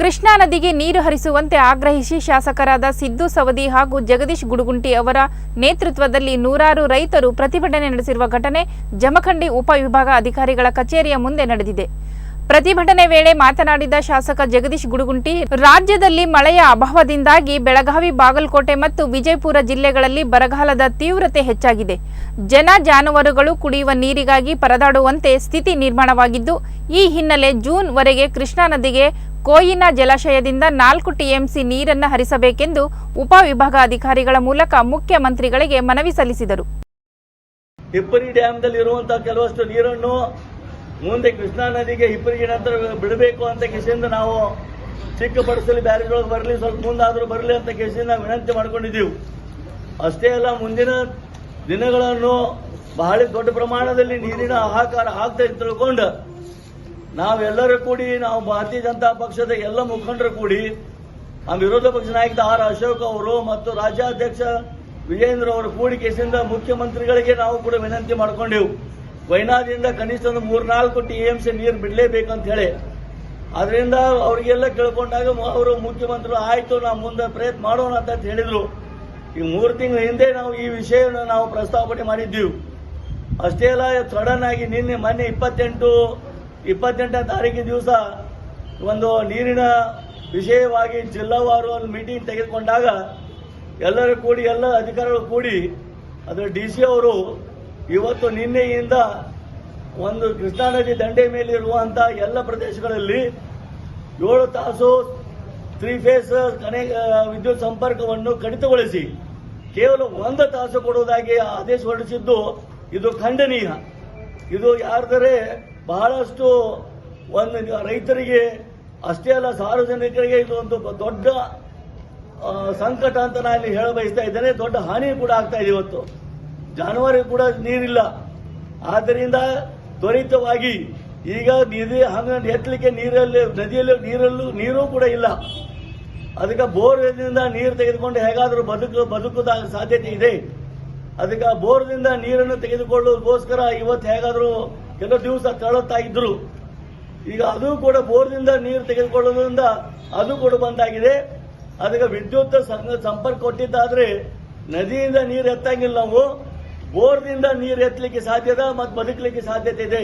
ಕೃಷ್ಣಾ ನದಿಗೆ ನೀರು ಹರಿಸುವಂತೆ ಆಗ್ರಹಿಸಿ ಶಾಸಕರಾದ ಸಿದ್ದು ಸವದಿ ಹಾಗೂ ಜಗದೀಶ್ ಗುಡುಗುಂಟಿ ಅವರ ನೇತೃತ್ವದಲ್ಲಿ ನೂರಾರು ರೈತರು ಪ್ರತಿಭಟನೆ ನಡೆಸಿರುವ ಘಟನೆ ಜಮಖಂಡಿ ಉಪವಿಭಾಗ ಅಧಿಕಾರಿಗಳ ಕಚೇರಿಯ ಮುಂದೆ ನಡೆದಿದೆ. ಪ್ರತಿಭಟನೆ ವೇಳೆ ಮಾತನಾಡಿದ ಶಾಸಕ ಜಗದೀಶ್ ಗುಡುಗುಂಟಿ, ರಾಜ್ಯದಲ್ಲಿ ಮಳೆಯ ಅಭಾವದಿಂದಾಗಿ ಬೆಳಗಾವಿ, ಬಾಗಲಕೋಟೆ ಮತ್ತು ವಿಜಯಪುರ ಜಿಲ್ಲೆಗಳಲ್ಲಿ ಬರಗಾಲದ ತೀವ್ರತೆ ಹೆಚ್ಚಾಗಿದೆ. ಜನ ಜಾನುವಾರುಗಳು ಕುಡಿಯುವ ನೀರಿಗಾಗಿ ಪರದಾಡುವಂತೆ ಸ್ಥಿತಿ ನಿರ್ಮಾಣವಾಗಿದ್ದು ಈ ಹಿನ್ನೆಲೆ ಜೂನ್ ವರೆಗೆ ಕೃಷ್ಣಾ ನದಿಗೆ ಕೋಯಿನ ಜಲಾಶಯದಿಂದ ನಾಲ್ಕು ಟಿಎಂಸಿ ನೀರನ್ನು ಹರಿಸಬೇಕೆಂದು ಉಪವಿಭಾಗಾಧಿಕಾರಿಗಳ ಮೂಲಕ ಮುಖ್ಯಮಂತ್ರಿಗಳಿಗೆ ಮನವಿ ಸಲ್ಲಿಸಿದರು. ಹಿಪ್ಪರಿ ಡ್ಯಾಮ್ದಲ್ಲಿ ಇರುವಂತಹ ಕೆಲವಷ್ಟು ನೀರನ್ನು ಮುಂದೆ ಕೃಷ್ಣಾ ನದಿಗೆ ಹಿಪ್ಪರಿಗೆ ನಂತರ ಬಿಡಬೇಕು ಅಂತ ಕೇಸಿಂದ ನಾವು ಚಿಕ್ಕ ಬ್ಯಾರೇಜೊಳಗೆ ಬರಲಿ, ಸ್ವಲ್ಪ ಮುಂದಾದರೂ ಬರಲಿ ಅಂತ ಕೇಸಿಂದ ವಿನಂತಿ ಮಾಡ್ಕೊಂಡಿದ್ದೀವಿ. ಅಷ್ಟೇ ಅಲ್ಲ, ಮುಂದಿನ ದಿನಗಳನ್ನು ಬಹಳ ದೊಡ್ಡ ಪ್ರಮಾಣದಲ್ಲಿ ನೀರಿನ ಆಗ್ತಾ ಇದೆ ತಿಳ್ಕೊಂಡು ನಾವೆಲ್ಲರೂ ಕೂಡಿ, ನಾವು ಭಾರತೀಯ ಜನತಾ ಪಕ್ಷದ ಎಲ್ಲ ಮುಖಂಡರು ಕೂಡಿ ಆ ವಿರೋಧ ಪಕ್ಷ ನಾಯಕ ಆರ್ ಅಶೋಕ್ ಅವರು ಮತ್ತು ರಾಜ್ಯಾಧ್ಯಕ್ಷ ವಿಜೇಂದ್ರ ಅವರು ಕೂಡಿ ಕೇಸಿಂದ ಮುಖ್ಯಮಂತ್ರಿಗಳಿಗೆ ನಾವು ಕೂಡ ವಿನಂತಿ ಮಾಡ್ಕೊಂಡೆವು. ವೈನಾದಿಂದ ಕನಿಷ್ಠ ಒಂದು ಮೂರ್ನಾಲ್ಕು ಟಿ ಎಂ ಸಿ ನೀರು ಬಿಡಲೇಬೇಕಂತ ಹೇಳಿ. ಅದರಿಂದ ಅವರಿಗೆಲ್ಲ ಕೇಳ್ಕೊಂಡಾಗ ಅವರು ಮುಖ್ಯಮಂತ್ರಿಗಳು ಆಯ್ತು, ನಾವು ಮುಂದೆ ಪ್ರಯತ್ನ ಮಾಡೋಣ ಅಂತ ಹೇಳಿದ್ರು. ಈ ಮೂರು ತಿಂಗಳ ಹಿಂದೆ ನಾವು ಈ ವಿಷಯವನ್ನು ನಾವು ಪ್ರಸ್ತಾವನೆ ಮಾಡಿದ್ದೀವಿ. ಅಷ್ಟೇ ಅಲ್ಲ ಸಡನ್ ಆಗಿ ನಿನ್ನೆ ಮೊನ್ನೆ ಇಪ್ಪತ್ತೆಂಟು ಇಪ್ಪತ್ತೆಂಟನೇ ತಾರೀಕಿನ ದಿವಸ ಒಂದು ನೀರಿನ ವಿಷಯವಾಗಿ ಜಿಲ್ಲಾವಾರು ಒಂದು ಮೀಟಿಂಗ್ ತೆಗೆದುಕೊಂಡಾಗ ಎಲ್ಲರೂ ಕೂಡಿ, ಎಲ್ಲ ಅಧಿಕಾರಿಗಳು ಕೂಡಿ ಅದರ ಡಿ ಸಿ ಅವರು ಇವತ್ತು ನಿನ್ನೆಯಿಂದ ಒಂದು ಕೃಷ್ಣಾ ನದಿ ದಂಡೆ ಮೇಲೆ ಇರುವಂತಹ ಎಲ್ಲ ಪ್ರದೇಶಗಳಲ್ಲಿ ಏಳು ತಾಸು ತ್ರೀ ಫೇಸ್ ಕನೆ, ವಿದ್ಯುತ್ ಸಂಪರ್ಕವನ್ನು ಕಡಿತಗೊಳಿಸಿ ಕೇವಲ ಒಂದು ತಾಸು ಕೊಡುವುದಾಗಿ ಆದೇಶ ಹೊರಡಿಸಿದ್ದು ಇದು ಖಂಡನೀಯ. ಇದು ಯಾರ್ದರೆ ಬಹಳಷ್ಟು ಒಂದು ರೈತರಿಗೆ, ಅಷ್ಟೇ ಅಲ್ಲ ಸಾರ್ವಜನಿಕರಿಗೆ ಇದು ಒಂದು ದೊಡ್ಡ ಸಂಕಟ ಅಂತ ನಾನು ಇಲ್ಲಿ ಹೇಳ ಬಯಸ್ತಾ ಇದ್ದೇನೆ. ದೊಡ್ಡ ಹಾನಿ ಕೂಡ ಆಗ್ತಾ ಇದೆ ಇವತ್ತು. ಜಾನುವಾರು ಕೂಡ ನೀರಿಲ್ಲ. ಆದ್ದರಿಂದ ತ್ವರಿತವಾಗಿ ಈಗ ನಿಧಿ ಹಂಗ ಎತ್ತಲಿಕ್ಕೆ ನೀರಲ್ಲಿ, ನದಿಯಲ್ಲಿ ನೀರಲ್ಲೂ ನೀರು ಕೂಡ ಇಲ್ಲ. ಅದಕ್ಕೆ ಬೋರ್ವೆಲ್ನಿಂದ ನೀರು ತೆಗೆದುಕೊಂಡು ಹೇಗಾದರೂ ಬದುಕು, ಬದುಕುದ ಸಾಧ್ಯತೆ ಇದೆ. ಅದಕ್ಕೆ ಆ ಬೋರ್ನಿಂದ ನೀರನ್ನು ತೆಗೆದುಕೊಳ್ಳೋದಕ್ಕೋಸ್ಕರ ಇವತ್ತು ಹೇಗಾದರೂ ಕೆಲವು ದಿವಸ ತಳುತ್ತಾ ಇದ್ರು ಈಗ ಅದು ಕೂಡ ಬೋರ್ದಿಂದ ನೀರು ತೆಗೆದುಕೊಳ್ಳೋದ್ರಿಂದ ಅದು ಕೂಡ ಬಂದಾಗಿದೆ. ಅದಕ್ಕೆ ವಿದ್ಯುತ್ ಸಂಪರ್ಕ ಕೊಟ್ಟಿದ್ದಾದ್ರೆ ನದಿಯಿಂದ ನೀರು ಎತ್ತಂಗಿಲ್ಲ ನಾವು. ಬೋರ್ದಿಂದ ನೀರು ಎತ್ತಲಿಕ್ಕೆ ಸಾಧ್ಯದ ಮತ್ತು ಬದುಕಲಿಕ್ಕೆ ಸಾಧ್ಯತೆ ಇದೆ.